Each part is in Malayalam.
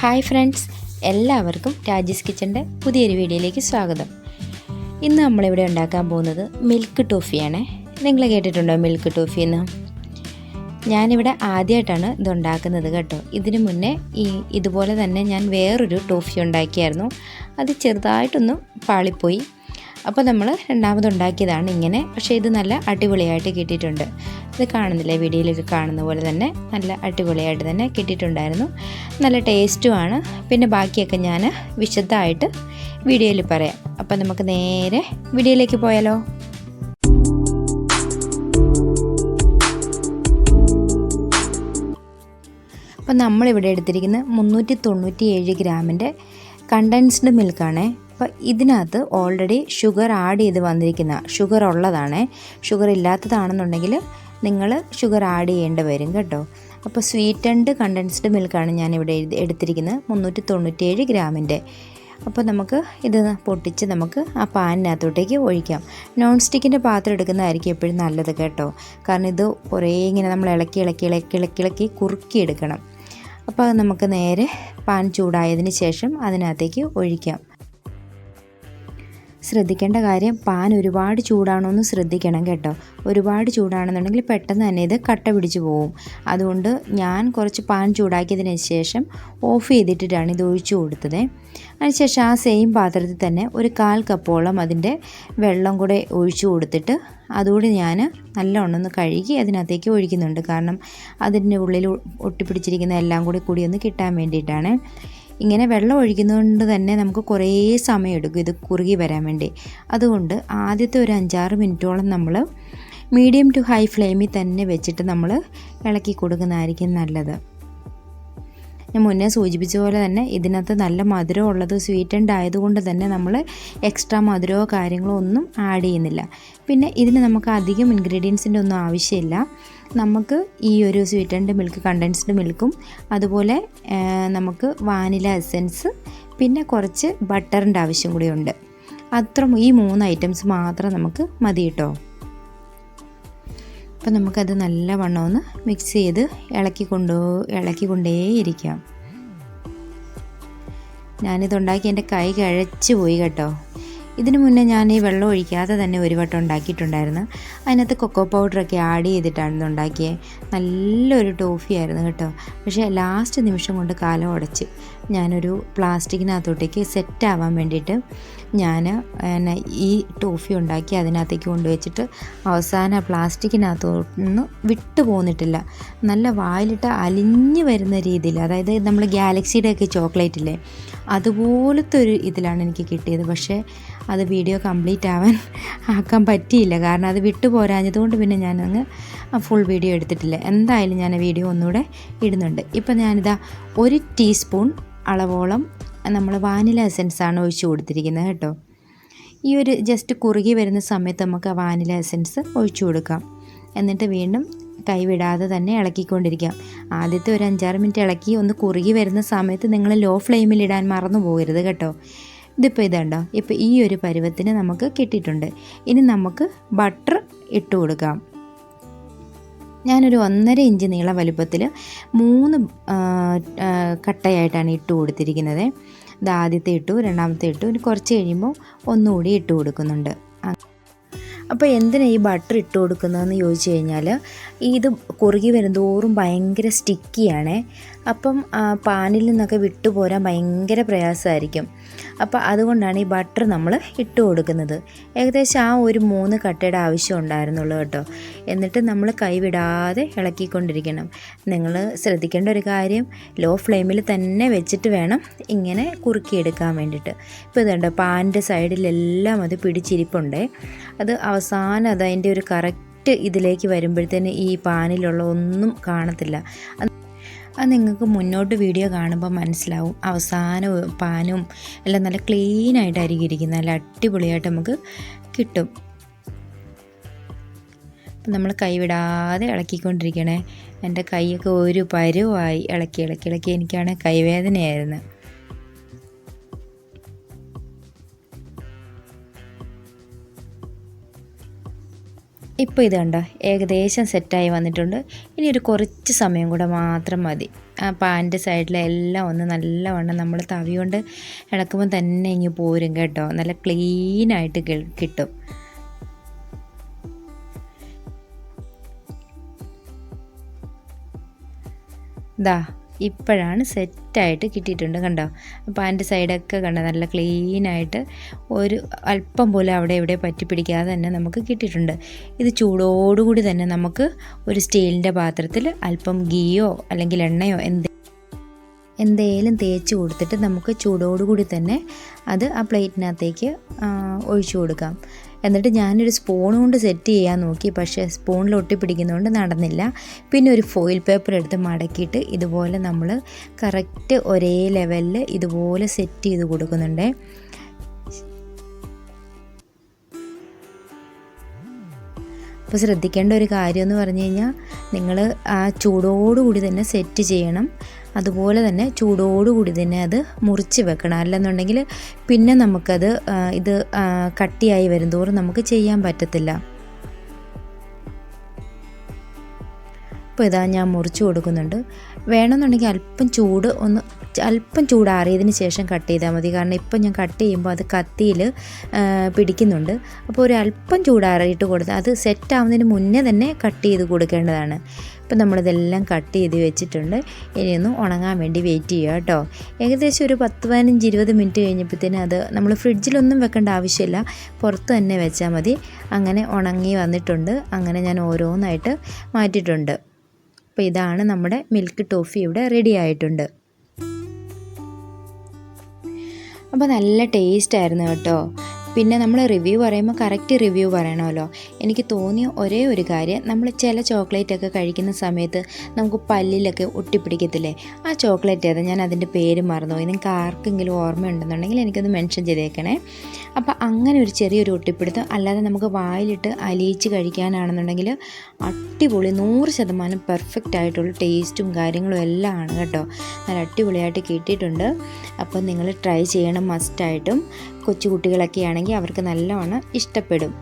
ഹായ് ഫ്രണ്ട്സ് എല്ലാവർക്കും രാജീസ് കിച്ചന്റെ പുതിയൊരു വീഡിയോയിലേക്ക് സ്വാഗതം. ഇന്ന് നമ്മളിവിടെ ഉണ്ടാക്കാൻ പോകുന്നത് മിൽക്ക് ടോഫിയാണ്. നിങ്ങൾ കേട്ടിട്ടുണ്ടോ മിൽക്ക് ടോഫി എന്ന്? ഞാനിവിടെ ആദ്യമായിട്ടാണ് ഇതുണ്ടാക്കുന്നത് കേട്ടോ. ഇതിന് മുന്നേ ഈ ഇതുപോലെ തന്നെ ഞാൻ വേറൊരു ടോഫി ഉണ്ടാക്കിയായിരുന്നു. അത് ചെറുതായിട്ടൊന്ന് പാളിപ്പോയി. അപ്പോൾ നമ്മൾ രണ്ടാമത് ഉണ്ടാക്കിയതാണ് ഇങ്ങനെ. പക്ഷേ ഇത് നല്ല അടിപൊളിയായിട്ട് കിട്ടിയിട്ടുണ്ട്. ഇത് കാണുന്നില്ലേ? വീഡിയോയിലൊക്കെ കാണുന്ന പോലെ തന്നെ നല്ല അടിപൊളിയായിട്ട് തന്നെ കിട്ടിയിട്ടുണ്ടായിരുന്നു. നല്ല ടേസ്റ്റുമാണ് പിന്നെ ബാക്കിയൊക്കെ ഞാൻ വിശദമായിട്ട് വീഡിയോയിൽ പറയാം. അപ്പോൾ നമുക്ക് നേരെ വീഡിയോയിലേക്ക് പോയാലോ? അപ്പോൾ നമ്മളിവിടെ എടുത്തിരിക്കുന്നത് മുന്നൂറ്റി തൊണ്ണൂറ്റി ഏഴ് ഗ്രാമിന്റെ കണ്ടൻസ്ഡ് മിൽക്കാണ് അപ്പോൾ ഇതിനകത്ത് ഓൾറെഡി ഷുഗർ ആഡ് ചെയ്ത് വന്നിരിക്കുന്ന ഷുഗർ ഉള്ളതാണ്. ഷുഗർ ഇല്ലാത്തതാണെന്നുണ്ടെങ്കിൽ നിങ്ങൾ ഷുഗർ ആഡ് ചെയ്യേണ്ടി വരും കേട്ടോ. അപ്പോൾ സ്വീറ്റൻഡ് കണ്ടൻസ്ഡ് മിൽക്കാണ് ഞാനിവിടെ എടുത്തിരിക്കുന്നത്. മുന്നൂറ്റി തൊണ്ണൂറ്റിയേഴ് ഗ്രാമിന്റെ. അപ്പോൾ നമുക്ക് ഇത് പൊട്ടിച്ച് നമുക്ക് ആ പാനിനകത്തോട്ടേക്ക് ഒഴിക്കാം. നോൺ സ്റ്റിക്കിന്റെ പാത്രം എടുക്കുന്നതായിരിക്കും എപ്പോഴും നല്ലത് കേട്ടോ. കാരണം ഇത് കുറേ ഇങ്ങനെ നമ്മൾ ഇളക്കി ഇളക്കി ഇളക്കി ഇളക്കി ഇളക്കി കുറുക്കി എടുക്കണം. അപ്പോൾ നമുക്ക് നേരെ പാൻ ചൂടായതിന് ശേഷം അതിനകത്തേക്ക് ഒഴിക്കാം. ശ്രദ്ധിക്കേണ്ട കാര്യം പാൻ ഒരുപാട് ചൂടാണോ എന്ന് ശ്രദ്ധിക്കണം കേട്ടോ. ഒരുപാട് ചൂടാണെന്നുണ്ടെങ്കിൽ പെട്ടെന്ന് തന്നെ ഇത് കട്ട പിടിച്ചു പോകും അതുകൊണ്ട് ഞാൻ കുറച്ച് പാൻ ചൂടാക്കിയതിന് ശേഷം ഓഫ് ചെയ്തിട്ടിട്ടാണ് ഇത് ഒഴിച്ചു കൊടുത്തത്. അതിനുശേഷം ആ സെയിം പാത്രത്തിൽ തന്നെ ഒരു കാൽ കപ്പോളം അതിന്റെ വെള്ളം കൂടെ ഒഴിച്ചു കൊടുത്തിട്ട് അതുകൂടി ഞാൻ നല്ലോണം ഒന്ന് കഴുകി അതിനകത്തേക്ക് ഒഴിക്കുന്നുണ്ട്. കാരണം അതിന്റെ ഉള്ളിൽ ഒട്ടിപ്പിടിച്ചിരിക്കുന്ന എല്ലാം കൂടി കൂടി ഒന്ന് കിട്ടാൻ വേണ്ടിയിട്ടാണ്. ഇങ്ങനെ വെള്ളം ഒഴിക്കുന്നതുകൊണ്ട് തന്നെ നമുക്ക് കുറേ സമയം എടുക്കും ഇത് കുറുകി വരാൻ വേണ്ടി. അതുകൊണ്ട് ആദ്യത്തെ ഒരു അഞ്ചാറ് മിനിറ്റോളം നമ്മൾ മീഡിയം ടു ഹൈ ഫ്ലെയിമിൽ തന്നെ വെച്ചിട്ട് നമ്മൾ ഇളക്കി കൊടുക്കുന്നതായിരിക്കും നല്ലത്. ഞാൻ മുന്നേ സൂചിപ്പിച്ച പോലെ തന്നെ ഇതിനകത്ത് നല്ല മധുരം ഉള്ളത് സ്വീറ്റൻഡ് ആയതുകൊണ്ട് തന്നെ നമ്മൾ എക്സ്ട്രാ മധുരമോ കാര്യങ്ങളോ ഒന്നും ആഡ് ചെയ്യുന്നില്ല. പിന്നെ ഇതിന് നമുക്ക് അധികം ഇൻഗ്രീഡിയൻസിന്റെ ഒന്നും ആവശ്യമില്ല. നമുക്ക് ഈ ഒരു സ്വീറ്റൻഡ് മിൽക്ക് കണ്ടൻസ്ഡ് മിൽക്കും അതുപോലെ നമുക്ക് വാനില എസെൻസ് പിന്നെ കുറച്ച് ബട്ടറിന്റെ ആവശ്യം കൂടിയുണ്ട് അത്ര ഈ മൂന്ന് ഐറ്റംസ് മാത്രം നമുക്ക് മതി കേട്ടോ അപ്പം നമുക്കത് നല്ല വണ്ണം ഒന്ന് മിക്സ് ചെയ്ത് ഇളക്കി കൊണ്ടോ ഇളക്കി കൊണ്ടേയിരിക്കാം. ഞാനിതുണ്ടാക്കി എന്റെ കൈ കഴിച്ചു പോയി കേട്ടോ. ഇതിന് മുന്നേ ഞാൻ ഈ വെള്ളം ഒഴിക്കാതെ തന്നെ ഒരു വട്ടം ഉണ്ടാക്കിയിട്ടുണ്ടായിരുന്നു. അതിനകത്ത് കൊക്കോ പൗഡറൊക്കെ ആഡ് ചെയ്തിട്ടാണ് ഉണ്ടാക്കിയത് നല്ലൊരു ടോഫി ആയിരുന്നു കേട്ടോ. പക്ഷേ ലാസ്റ്റ് നിമിഷം കൊണ്ട് കാലം ഉടച്ച്. ഞാനൊരു പ്ലാസ്റ്റിക്കിനകത്തോട്ടേക്ക് സെറ്റ് ആവാൻ വേണ്ടിയിട്ട് ഞാൻ ഈ ടോഫി ഉണ്ടാക്കി അതിനകത്തേക്ക് കൊണ്ടുവച്ചിട്ട് അവസാന പ്ലാസ്റ്റിക്കിനകത്തുനിന്ന് വിട്ടു പോന്നിട്ടില്ല. നല്ല വായിലിട്ട് അലിഞ്ഞു വരുന്ന രീതിയിൽ അതായത് നമ്മൾ ഗാലക്സിയുടെ ഒക്കെ ചോക്ലേറ്റ് ഇല്ലേ അതുപോലത്തെ ഒരു ഇതിലാണ് എനിക്ക് കിട്ടിയത്. പക്ഷേ അത് വീഡിയോ കംപ്ലീറ്റ് ആവാൻ ആക്കാൻ പറ്റിയില്ല. കാരണം അത് വിട്ടു പോരാഞ്ഞതുകൊണ്ട് പിന്നെ ഞാനങ്ങ് ഫുൾ വീഡിയോ എടുത്തിട്ടില്ല. എന്തായാലും ഞാൻ വീഡിയോ ഒന്നുകൂടെ ഇടുന്നുണ്ട്. ഇപ്പം ഞാനിതാ ഒരു ടീസ്പൂൺ അളവോളം നമ്മൾ വാനില എസൻസ് ആണ് ഒഴിച്ചു കൊടുത്തിരിക്കുന്നത് കേട്ടോ. ഈ ഒരു ജസ്റ്റ് കുറുകി വരുന്ന സമയത്ത് നമുക്ക് ആ വാനില എസൻസ് ഒഴിച്ചു കൊടുക്കാം. എന്നിട്ട് വീണ്ടും കൈവിടാതെ തന്നെ ഇളക്കിക്കൊണ്ടിരിക്കാം. ആദ്യത്തെ ഒരു അഞ്ചാറ് മിനിറ്റ് ഇളക്കി ഒന്ന് കുറുകി വരുന്ന സമയത്ത് നിങ്ങൾ ലോ ഫ്ലെയിമിൽ ഇടാൻ മറന്നു പോകരുത് കേട്ടോ. ഇതിപ്പോൾ ഇതുണ്ടോ? ഇപ്പോൾ ഈ ഒരു പരുവത്തിന് നമുക്ക് കിട്ടിയിട്ടുണ്ട്. ഇനി നമുക്ക് ബട്ടർ ഇട്ട് കൊടുക്കാം. ഞാനൊരു ഒന്നര ഇഞ്ച് നീള വലുപ്പത്തിൽ മൂന്ന് കട്ടയായിട്ടാണ് ഇട്ട് കൊടുത്തിരിക്കുന്നത്. ഇത് ആദ്യത്തെ ഇട്ടു രണ്ടാമത്തെ ഇട്ടു ഇനി കുറച്ച് കഴിയുമ്പോൾ ഒന്നുകൂടി ഇട്ട് കൊടുക്കുന്നുണ്ട്. അപ്പോൾ എന്തിനാണ് ഈ ബട്ടർ ഇട്ട് കൊടുക്കുന്നതെന്ന് ചോദിച്ചു കഴിഞ്ഞാൽ ഇത് കുറുകി വരുന്തോറും ഭയങ്കര സ്റ്റിക്കിയാണ് അപ്പം പാനിൽ നിന്നൊക്കെ വിട്ടുപോരാൻ ഭയങ്കര പ്രയാസമായിരിക്കും. അപ്പോൾ അതുകൊണ്ടാണ് ഈ ബട്ടർ നമ്മൾ ഇട്ട് കൊടുക്കുന്നത്. ഏകദേശം ആ ഒരു മൂന്ന് കട്ടയുടെ ആവശ്യം ഉണ്ടായിരുന്നുള്ളൂ കേട്ടോ. എന്നിട്ട് നമ്മൾ കൈവിടാതെ ഇളക്കിക്കൊണ്ടിരിക്കണം. നിങ്ങൾ ശ്രദ്ധിക്കേണ്ട ഒരു കാര്യം ലോ ഫ്ലെയിമിൽ തന്നെ വെച്ചിട്ട് വേണം ഇങ്ങനെ കുറുക്കിയെടുക്കാൻ വേണ്ടിയിട്ട്. ഇപ്പോൾ ഇതുണ്ട് പാന്റെ സൈഡിലെല്ലാം അത് പിടിച്ചിരിപ്പുണ്ടേ. അത് അവസാനം അത് അതിന്റെ ഒരു കറക്റ്റ് ഇതിലേക്ക് വരുമ്പോഴത്തേന് ഈ പാനിലുള്ള ഒന്നും കാണത്തില്ല. അത് നിങ്ങൾക്ക് മുന്നോട്ട് വീഡിയോ കാണുമ്പോൾ മനസ്സിലാവും. അവസാനം പാനും എല്ലാം നല്ല ക്ലീനായിട്ട് അരികിരിക്കുന്ന നല്ല അടിപൊളിയായിട്ട് നമുക്ക് കിട്ടും. നമ്മൾ കൈവിടാതെ ഇളക്കിക്കൊണ്ടിരിക്കണേ. എന്റെ കൈയൊക്കെ ഒരു പരുവായി. ഇളക്കി ഇളക്കി ഇളക്കി. എനിക്കാണ് കൈവേദനയായിരുന്നു. ഇപ്പോൾ ഇത് കണ്ടോ? ഏകദേശം സെറ്റായി വന്നിട്ടുണ്ട്. ഇനി ഒരു കുറച്ച് സമയം കൂടെ മാത്രം മതി. ആ പാന്റെ സൈഡിലെല്ലാം ഒന്ന് നല്ലവണ്ണം നമ്മൾ തവി കൊണ്ട് ഇളക്കുമ്പോൾ തന്നെ ഇങ്ങ് പോരും കേട്ടോ. നല്ല ക്ലീനായിട്ട് കിട്ടും. ദാ ഇപ്പോഴാണ് സെറ്റായിട്ട് കിട്ടിയിട്ടുണ്ട് കണ്ടോ? അപ്പോൾ അതിന്റെ സൈഡൊക്കെ കണ്ടോ നല്ല ക്ലീനായിട്ട് ഒരു അല്പം പോലെ അവിടെ ഇവിടെ പറ്റി പിടിക്കാതെ തന്നെ നമുക്ക് കിട്ടിയിട്ടുണ്ട്. ഇത് ചൂടോടുകൂടി തന്നെ നമുക്ക് ഒരു സ്റ്റീലിന്റെ പാത്രത്തിൽ അല്പം ഗീയോ അല്ലെങ്കിൽ എണ്ണയോ എന്ത് എന്തേലും തേച്ച് കൊടുത്തിട്ട് നമുക്ക് ചൂടോടുകൂടി തന്നെ അത് ആ പ്ലേറ്റിനകത്തേക്ക് ഒഴിച്ചു കൊടുക്കാം. എന്നിട്ട് ഞാനൊരു സ്പൂൺ കൊണ്ട് സെറ്റ് ചെയ്യാൻ നോക്കി. പക്ഷേ സ്പൂണിൽ ഒട്ടിപ്പിടിക്കുന്നതുകൊണ്ട് നടന്നില്ല. പിന്നെ ഒരു ഫോയിൽ പേപ്പർ എടുത്ത് മടക്കിയിട്ട് ഇതുപോലെ നമ്മൾ കറക്റ്റ് ഒരേ ലെവലിൽ ഇതുപോലെ സെറ്റ് ചെയ്ത് കൊടുക്കുന്നുണ്ട്. അപ്പോൾ ശ്രദ്ധിക്കേണ്ട ഒരു കാര്യം എന്ന് പറഞ്ഞു കഴിഞ്ഞാൽ നിങ്ങൾ ആ ചൂടോടുകൂടി തന്നെ സെറ്റ് ചെയ്യണം. അതുപോലെ തന്നെ ചൂടോടുകൂടി തന്നെ അത് മുറിച്ച് വെക്കണം. അല്ലെന്നുണ്ടെങ്കിൽ പിന്നെ നമുക്കത് ഇത് കട്ടിയായി വരുന്തോറും നമുക്ക് ചെയ്യാൻ പറ്റത്തില്ല. അപ്പോൾ ഇതാ ഞാൻ മുറിച്ച് കൊടുക്കുന്നുണ്ട്. വേണമെന്നുണ്ടെങ്കിൽ അല്പം ചൂട് ഒന്ന് അല്പം ചൂടാറിയതിന് ശേഷം കട്ട് ചെയ്താൽ മതി. കാരണം ഇപ്പം ഞാൻ കട്ട് ചെയ്യുമ്പോൾ അത് കത്തിയിൽ പിടിക്കുന്നുണ്ട്. അപ്പോൾ ഒരു അല്പം ചൂടാറിയിട്ട് കൊടുത്ത് അത് സെറ്റ് ആവുന്നതിന് മുന്നേ തന്നെ കട്ട് ചെയ്ത് കൊടുക്കേണ്ടതാണ്. ഇപ്പം നമ്മളിതെല്ലാം കട്ട് ചെയ്ത് വെച്ചിട്ടുണ്ട്. ഇനിയൊന്ന് ഉണങ്ങാൻ വേണ്ടി വെയിറ്റ് ചെയ്യുക കേട്ടോ. ഏകദേശം ഒരു പത്ത് പതിനഞ്ച് ഇരുപത് മിനിറ്റ് കഴിഞ്ഞപ്പോഴത്തേനും അത് നമ്മൾ ഫ്രിഡ്ജിലൊന്നും വെക്കേണ്ട ആവശ്യമില്ല. പുറത്ത് തന്നെ വെച്ചാൽ മതി. അങ്ങനെ ഉണങ്ങി വന്നിട്ടുണ്ട്. അങ്ങനെ ഞാൻ ഓരോന്നായിട്ട് മാറ്റിയിട്ടുണ്ട്. അപ്പോൾ ഇതാണ് നമ്മുടെ മിൽക്ക് ടോഫി ഇവിടെ റെഡി ആയിട്ടുണ്ട്. അപ്പോൾ നല്ല ടേസ്റ്റ് ആയിരുന്നു കേട്ടോ. പിന്നെ നമ്മൾ റിവ്യൂ പറയുമ്പോൾ കറക്റ്റ് റിവ്യൂ പറയണമല്ലോ. എനിക്ക് തോന്നിയ ഒരേ ഒരു കാര്യം നമ്മൾ ചില ചോക്ലേറ്റ് ഒക്കെ കഴിക്കുന്ന സമയത്ത് നമുക്ക് പല്ലിലൊക്കെ ഒട്ടിപ്പിടിക്കത്തില്ലേ? ആ ചോക്ലേറ്റ് ഏതാ? ഞാൻ അതിന്റെ പേര് മറന്നുപോയി. നിങ്ങൾക്ക് ആർക്കെങ്കിലും ഓർമ്മയുണ്ടെന്നുണ്ടെങ്കിൽ എനിക്കൊന്ന് മെൻഷൻ ചെയ്തേക്കണേ. അപ്പോൾ അങ്ങനെ ഒരു ചെറിയൊരു ഒട്ടിപ്പിടുത്തം അല്ലാതെ നമുക്ക് വായിലിട്ട് അലിയിച്ച് കഴിക്കാനാണെന്നുണ്ടെങ്കിൽ അടിപൊളി നൂറ് ശതമാനം പെർഫെക്റ്റ് ആയിട്ടുള്ള ടേസ്റ്റും കാര്യങ്ങളും എല്ലാം ആണ് കേട്ടോ. നല്ല അടിപൊളിയായിട്ട് കിട്ടിയിട്ടുണ്ട്. അപ്പോൾ നിങ്ങൾ ട്രൈ ചെയ്യണം മസ്റ്റായിട്ടും. കൊച്ചുകുട്ടികളൊക്കെ ആണെങ്കിൽ അവർക്ക് നല്ലവണ്ണം ഇഷ്ടപ്പെടും.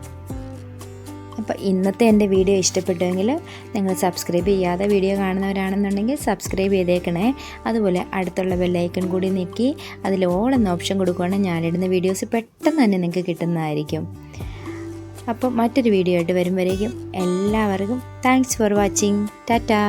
അപ്പോൾ ഇന്നത്തെ എന്റെ വീഡിയോ ഇഷ്ടപ്പെട്ടുവെങ്കിൽ നിങ്ങൾ സബ്സ്ക്രൈബ് ചെയ്യാതെ വീഡിയോ കാണുന്നവരാണെന്നുണ്ടെങ്കിൽ സബ്സ്ക്രൈബ് ചെയ്തേക്കണേ. അതുപോലെ അടുത്തുള്ള ബെല്ലൈക്കൺ കൂടി നീക്കി അതിൽ ഓൾ എന്ന ഓപ്ഷൻ കൊടുക്കുകയാണെങ്കിൽ ഞാനിടുന്ന വീഡിയോസ് പെട്ടെന്ന് തന്നെ നിങ്ങൾക്ക് കിട്ടുന്നതായിരിക്കും. അപ്പോൾ മറ്റൊരു വീഡിയോ ആയിട്ട് വരുമ്പോഴേക്കും എല്ലാവർക്കും താങ്ക്സ് ഫോർ വാച്ചിങ്. ടാറ്റാ.